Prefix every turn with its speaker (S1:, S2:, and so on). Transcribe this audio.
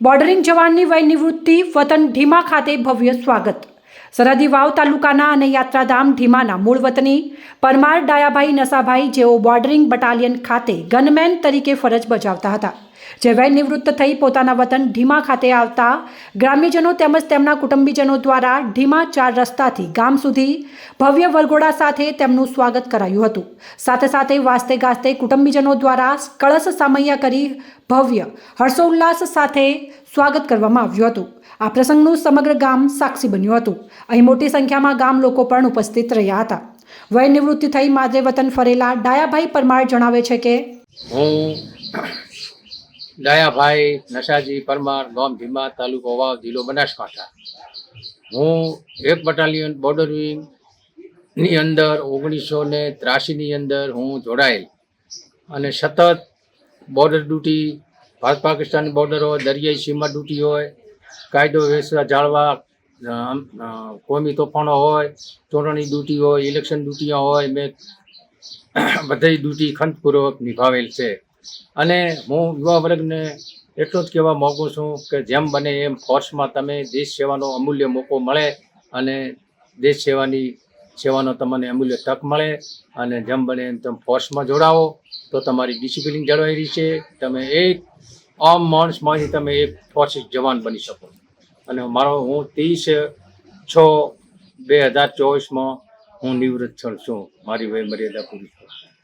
S1: બોર્ડરિંગ જવાનની વય નિવૃત્તિ વતન ઢીમા ખાતે ભવ્ય સ્વાગત. સરહદી વાવ તાલુકાના અને યાત્રાધામ ઢીમાના મૂળ વતની પરમાર ડાયાભાઈ નસાભાઈ જેઓ બોર્ડરિંગ બટાલિયન ખાતે ગનમેન તરીકે ફરજ બજાવતા હતા. જે નિવૃત્ત થઈ પોતાના વતન ઢીમા ખાતે આવતા ગ્રામ્યજનો તેમજ તેમના કુટુંબીજનો દ્વારા ઢીમા ચાર રસ્તાથી ગામ સુધી ભવ્ય વરઘોડા સાથે તેમનું સ્વાગત કરાયું હતું. સાથે સાથે વાસ્તે ગાસ્તે કુટુંબીજનો દ્વારા કળશ સામૈયા કરી ભવ્ય હર્ષોલ્લાસ સાથે સ્વાગત કરવામાં આવ્યું હતું. આ પ્રસંગનું સમગ્ર ગામ સાક્ષી બન્યું હતું. અહીં મોટી સંખ્યામાં ગામ લોકો પણ ઉપસ્થિત રહ્યા હતા. વય નિવૃત્તિ થઈ માદરે વતન ફરેલા ડાયાભાઈ પરમાર જણાવે છે કે,
S2: હું ડાયાભાઈ નશાજી પરમાર, ગામ ભીમા તાલુકો વાવ, જિલ્લો બનાસકાંઠા. હું એક બટાલિયન બોર્ડર વિંગની અંદર ઓગણીસો ને ત્રાસીની અંદર હું જોડાયેલ અને સતત border duty Bharat Pakistan border હોય, દરિયાઈ સીમા ડ્યુટી હોય કાયદો વ્યવસ્થા જાળવા કોમી તોફાનો હોય ચૂંટણી ડ્યુટી હોય, ઇલેક્શન ડ્યુટીઓ હોય, મેં બધી ડ્યુટી ખંતપૂર્વક નિભાવેલ છે. અને હું યુવા વર્ગને એટલું જ કહેવા માગું છું કે જેમ બને એમ ફોર્સમાં તમે દેશ સેવાનો અમૂલ્ય મોકો મળે અને દેશ સેવાની, સેવાનો તમને અમૂલ્ય તક મળે અને જેમ બને એમ તમે ફોર્સમાં જોડાવો, તો તમારી ડિસિપ્લિન જળવાઈ રહી છે. તમે એક આમ માણસમાંથી તમે એક ફોર્સિસ જવાન બની શકો. અને મારો હું ત્રીસ છ બે હજાર ચોવીસમાં હું નિવૃત્ત છું. મારી વય મર્યાદા પૂરી થઈ